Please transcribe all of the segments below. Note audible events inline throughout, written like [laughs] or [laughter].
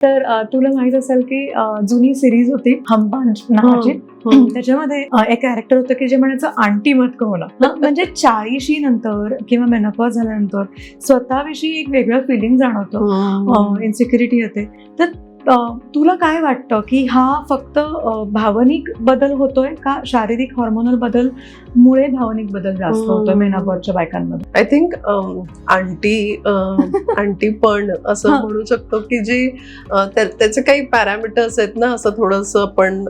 तर तुला माहीत असेल की जुनी सिरीज होती हम पांच नावाची हम्म. त्याच्यामध्ये अ, एक कॅरेक्टर होतं की जे म्हणायचं आंटी मत कहोना म्हणजे चाळीशी नंतर किंवा मेनॉपॉज झाल्यानंतर स्वतःविषयी एक वेगळं फिलिंग जाणवतं. इन्सिक्युरिटी येते तर तुला काय वाटतं की हा फक्त भावनिक बदल होतोय का शारीरिक हॉर्मोनल बदल मुळे भावनिक बदल जास्त होतोय हम्म. मेनापॉजच्या बायकांमध्ये आय थिंक आंटी [laughs] आंटी पण असं. म्हणू शकतो की जे त्याचे काही पॅरामीटर्स आहेत ना असं थोडस आपण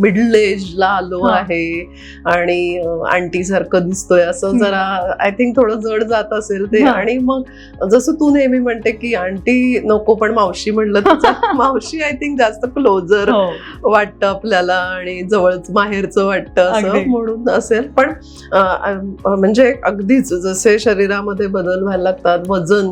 मिडल एजला आलो. आहे आणि आंटी सारखं दिसतोय असं. जरा आय थिंक थोडं जड जात असेल ते. आणि मग जसं तू नेहमी म्हणते की आंटी नको पण मावशी म्हणलं मावशी आय थिंक जास्त क्लोजर हो. वाटतं आपल्याला आणि जवळच माहेरचं वाटतं असं. म्हणून असेल पण म्हणजे अगदीच जसे शरीरामध्ये बदल व्हायला लागतात वजन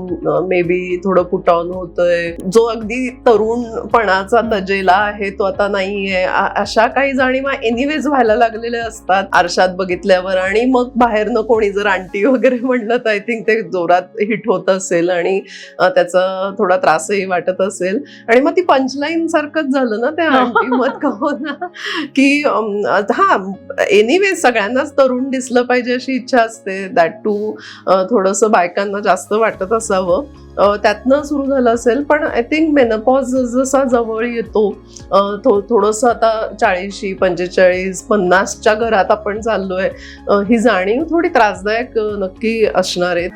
मे बी थोडं पुटावून होतंय जो अगदी तरुणपणाचा. तजेला आहे तो आता नाहीये अशा काही जाणीवा एनिवेज व्हायला लागलेल्या असतात आरशात बघितल्यावर आणि मग बाहेरनं कोणी जर आंटी वगैरे म्हणलं तर आय थिंक ते जोरात हिट होत असेल आणि त्याचा थोडा त्रासही वाटत असेल आणि मग ती पंचलाईन सारखंच झालं ना त्या मत ना की हा एनिवे सगळ्यांनाच तरुण दिसलं पाहिजे अशी इच्छा असते. दॅट टू थोडंसं बायकांना जास्त वाटत असावं. त्यातनं सुरू झालं असेल पण आय थिंक मेनपॉज जसा जवळ येतो थो थोडंसं आता चाळीशी पंचेचाळीस पन्नासच्या घरात आपण चाललोय. ही जाणीव थोडी त्रासदायक नक्की असणार आहे.